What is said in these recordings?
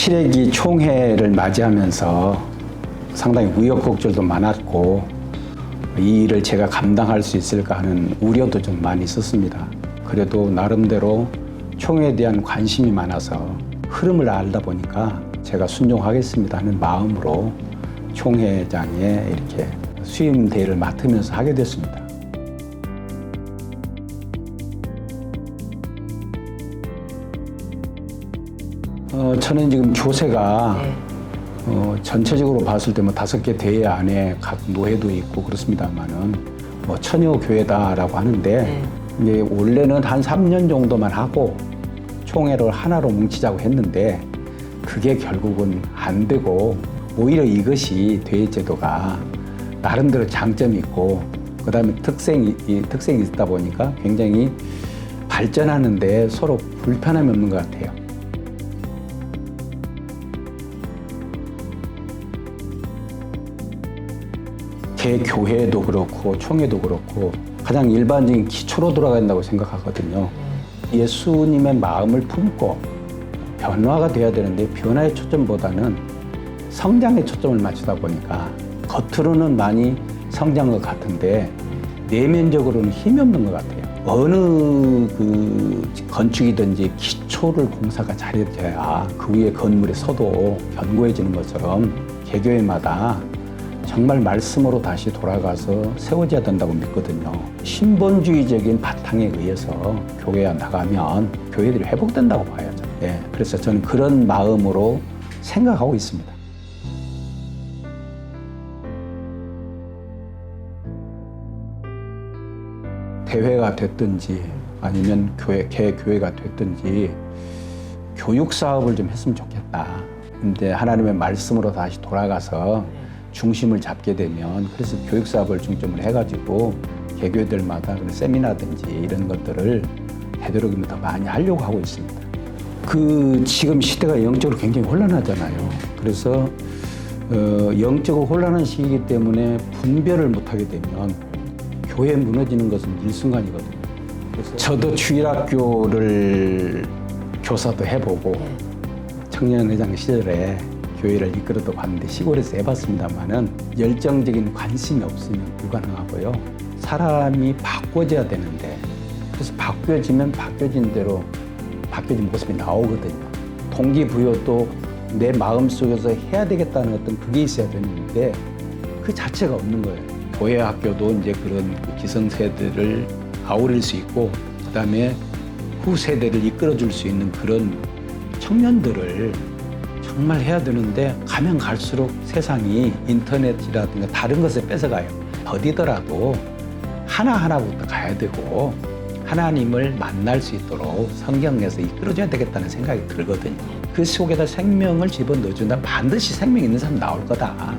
7회기 총회를 맞이하면서 상당히 우여곡절도 많았고 이 일을 제가 감당할 수 있을까 하는 우려도 좀 많이 있었습니다. 그래도 나름대로 총회에 대한 관심이 많아서 흐름을 알다 보니까 제가 순종하겠습니다 하는 마음으로 총회장에 이렇게 수임 대회를 맡으면서 하게 됐습니다. 어, 저는 지금 교세가 네. 어, 전체적으로 봤을 때 뭐 다섯 개 대회 안에 각 노회도 있고 그렇습니다만은 뭐 처녀 교회다라고 하는데 네. 이제 원래는 한 3년 정도만 하고 총회를 하나로 뭉치자고 했는데 그게 결국은 안 되고 오히려 이것이 대회 제도가 나름대로 장점이 있고 그다음에 특성이 이 특성이 있다 보니까 굉장히 발전하는데 서로 불편함이 없는 것 같아요. 개교회도 그렇고 총회도 그렇고 가장 일반적인 기초로 돌아간다고 생각하거든요. 예수님의 마음을 품고 변화가 돼야 되는데 변화의 초점보다는 성장에 초점을 맞추다 보니까 겉으로는 많이 성장한 것 같은데 내면적으로는 힘이 없는 것 같아요. 어느 그 건축이든지 기초를 공사가 잘해져야 그 위에 건물에 서도 견고해지는 것처럼 개교회마다 정말 말씀으로 다시 돌아가서 세워져야 된다고 믿거든요. 신본주의적인 바탕에 의해서 교회에 나가면 교회들이 회복된다고 봐야죠. 예, 그래서 저는 그런 마음으로 생각하고 있습니다. 대회가 됐든지 아니면 교회, 개교회가 됐든지 교육 사업을 좀 했으면 좋겠다. 근데 하나님의 말씀으로 다시 돌아가서 중심을 잡게 되면 그래서 교육 사업을 중점으로 해가지고 개교회들마다 그런 세미나든지 이런 것들을 되도록이면 더 많이 하려고 하고 있습니다. 그 지금 시대가 영적으로 굉장히 혼란하잖아요. 그래서 어, 영적으로 혼란한 시기이기 때문에 분별을 못하게 되면 교회 무너지는 것은 일순간이거든요. 저도 주일학교를 교사도 해보고 청년회장 시절에 교회를 이끌어도 봤는데 시골에서 해봤습니다만은 열정적인 관심이 없으면 불가능하고요. 사람이 바꿔져야 되는데 그래서 바뀌어지면 바뀌어진 대로 바뀌어진 모습이 나오거든요. 동기부여도 내 마음 속에서 해야 되겠다는 어떤 그게 있어야 되는데 그 자체가 없는 거예요. 교회 학교도 이제 그런 그 기성세대를 아우릴 수 있고 그다음에 후세대를 이끌어줄 수 있는 그런 청년들을 정말 해야 되는데 가면 갈수록 세상이 인터넷이라든가 다른 것에 뺏어가요. 더디더라도 하나하나부터 가야 되고 하나님을 만날 수 있도록 성경에서 이끌어줘야 되겠다는 생각이 들거든요. 그 속에다 생명을 집어넣어준다면 반드시 생명 있는 사람 나올 거다.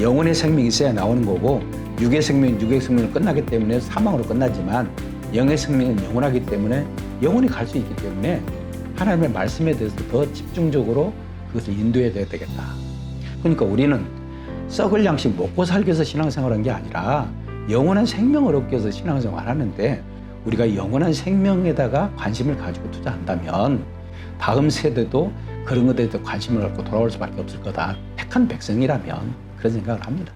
영혼의 생명이 있어야 나오는 거고 육의 생명은 육의 생명으로 끝나기 때문에 사망으로 끝나지만 영의 생명은 영원하기 때문에 영원히 갈 수 있기 때문에 하나님의 말씀에 대해서 더 집중적으로 그것을 인도해야 되겠다. 그러니까 우리는 썩을 양식 먹고 살기 위해서 신앙생활한 게 아니라 영원한 생명을 얻기 위해서 신앙생활 하는데 우리가 영원한 생명에다가 관심을 가지고 투자한다면 다음 세대도 그런 것에 대해서 관심을 갖고 돌아올 수밖에 없을 거다. 택한 백성이라면 그런 생각을 합니다.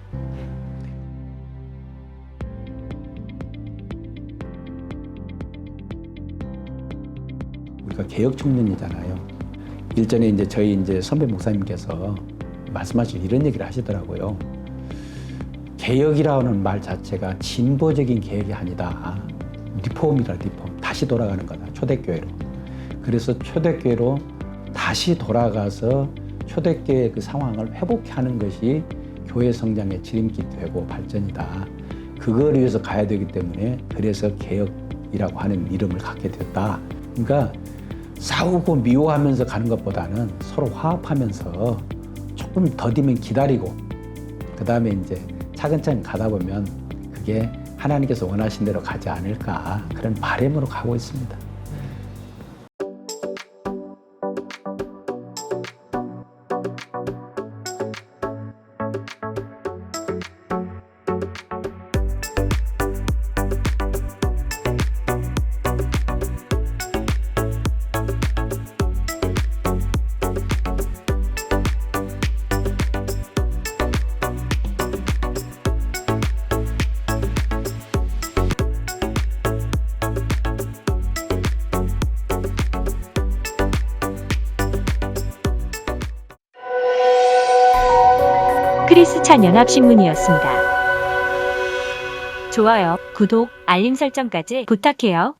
개혁 청년이잖아요. 일전에 이제 저희 이제 선배 목사님께서 말씀하신 이런 얘기를 하시더라고요. 개혁이라는 말 자체가 진보적인 개혁이 아니다. 리폼이라 리폼. 다시 돌아가는 거다. 초대교회로. 그래서 초대교회로 다시 돌아가서 초대교회의 그 상황을 회복하는 것이 교회 성장의 지름길이 되고 발전이다. 그걸 위해서 가야 되기 때문에 그래서 개혁이라고 하는 이름을 갖게 됐다. 그러니까 싸우고 미워하면서 가는 것보다는 서로 화합하면서 조금 더디면 기다리고 그 다음에 이제 차근차근 가다 보면 그게 하나님께서 원하신 대로 가지 않을까 그런 바램으로 가고 있습니다. 크리스찬 연합신문이었습니다. 좋아요, 구독, 알림 설정까지 부탁해요.